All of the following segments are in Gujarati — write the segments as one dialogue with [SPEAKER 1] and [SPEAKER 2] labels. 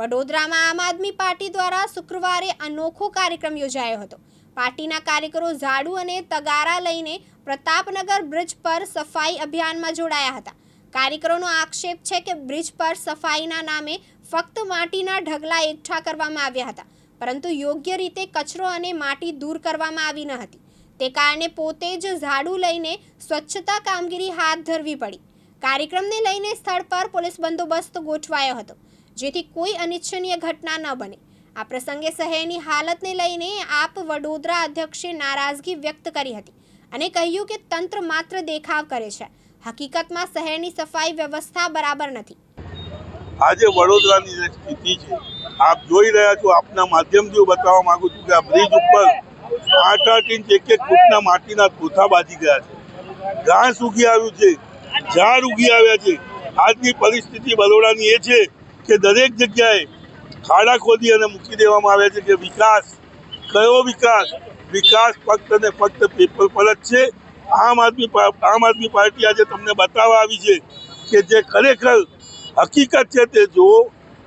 [SPEAKER 1] વડોદરામાં આમ આદમી પાર્ટી દ્વારા શુક્રવારે અનોખો કાર્યક્રમ યોજાયો હતો. પાર્ટીના કાર્યકરો ઝાડુ અને તગારા લઈને પ્રતાપનગર બ્રિજ પર સફાઈ અભિયાનમાં જોડાયા હતા. કાર્યકરોનો આક્ષેપ છે કે બ્રિજ પર સફાઈના નામે ફક્ત માટીના ઢગલા એકઠા કરવામાં આવ્યા હતા, પરંતુ યોગ્ય રીતે કચરો અને માટી દૂર કરવામાં આવી ન હતી. તે કારણે પોતે જ ઝાડુ લઈને સ્વચ્છતા કામગીરી હાથ ધરવી પડી. કાર્યક્રમને લઈને સ્થળ પર પોલીસ બંદોબસ્ત ગોઠવાયો હતો. જેથી કોઈ અનિચ્છનીય ઘટના ન બને. આ પ્રસંગે શહેરની હાલતને લઈને આપ વડોદરા અધ્યક્ષે નારાજગી વ્યક્ત કરી હતી અને કહ્યું કે તંત્ર માત્ર દેખાવ કરે છે. હકીકતમાં શહેરની સફાઈ વ્યવસ્થા બરાબર નથી.
[SPEAKER 2] આજે વડોદરાની જે સ્થિતિ છે, આપ જોઈ રહ્યા છો, આપના માધ્યમથી હું બતાવવા માંગુ છું કે આ બ્રિજ ઉપર આઠ આઠ ઇંચ એક એક ફૂટના માટીના કોથા બાજી ગયા છે. ઘાસ ઉગી આવ્યું છે, ઝાડ ઉગી આવ્યા છે. આજની પરિસ્થિતિ બરોડાની એ છે કે દરેક જગ્યાએ ખાડા ખોદી અને મૂકી દેવામાં આવ્યા છે કે વિકાસ, કયો વિકાસ? વિકાસ ફક્ત ને ફક્ત પેપર પર જ છે. આમ આદમી આમ આદમી પાર્ટી આજે તમને બતાવવા આવી છે કે જે ખરેખર હકીકત છે તે જુઓ.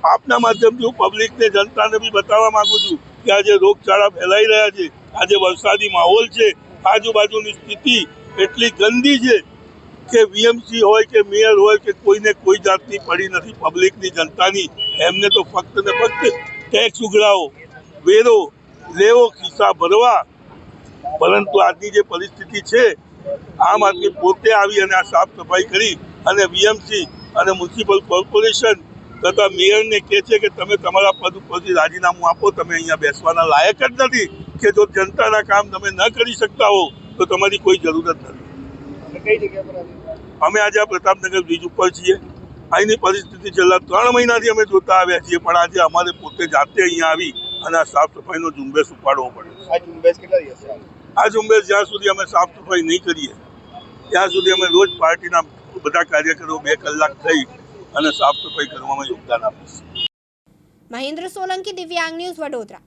[SPEAKER 2] આપના માધ્યમથી હું પબ્લિકને, જનતાને બી બતાવવા માંગુ છું કે આજે રોગચાળા ફેલાઈ રહ્યા છે. આજે વરસાદી માહોલ છે. આજુબાજુની સ્થિતિ એટલી ગંદી છે કે વીએમસી હોય કે મેયર હોય કે કોઈને કોઈ જાતની પડી નથી, પબ્લિકની જનતાની, એમને તો ફક્ત ને ફક્ત ટેક્સ ઉઘરાવો, વેરો, લેવો, ખિસ્સા ભરવા. પરંતુ આજની જે પરિસ્થિતિ છે, આમ આદમી પોતે આવી અને આ સાફ સફાઈ કરી અને વીએમસી અને મ્યુનિસિપલ કોર્પોરેશન તથા મેયરને કહે છે કે તમે તમારા પદ ઉપરથી રાજીનામું આપો, તમે અહીંયા બેસવાના લાયક જ નથી કે જો જનતાના કામ તમે ન કરી શકતા હો, તો તમારી કોઈ જરૂરત નથી
[SPEAKER 3] કઈ જગ્યા પર આવ્યું
[SPEAKER 2] અમે આજે આ પ્રતાપનગર બ્રિજ ઉપર છીએ. અહીંની પરિસ્થિતિ છેલ્લા ત્રણ મહિનાથી અમે જોતા આવ્યા છીએ પણ આજે અમારે પોતે જાતે અહીંયા આવી અને આ સાફ સફાઈનો ઝુંબેશ ઉપાડવો પડે
[SPEAKER 3] આ ઝુંબેશ કેટલા દિવસ
[SPEAKER 2] આ ઝુંબેશ જ્યાં સુધી અમે સાફ સફાઈ નહીં કરીએ ત્યાં સુધી અમે રોજ પાર્ટીના બધા કાર્યકરો બે કલાક થઈ અને સાફ સફાઈ કરવામાં યોગદાન આપીશું.
[SPEAKER 1] મહેન્દ્ર સોલંકી દિવ્યાંગ ન્યૂઝ વડોદરા.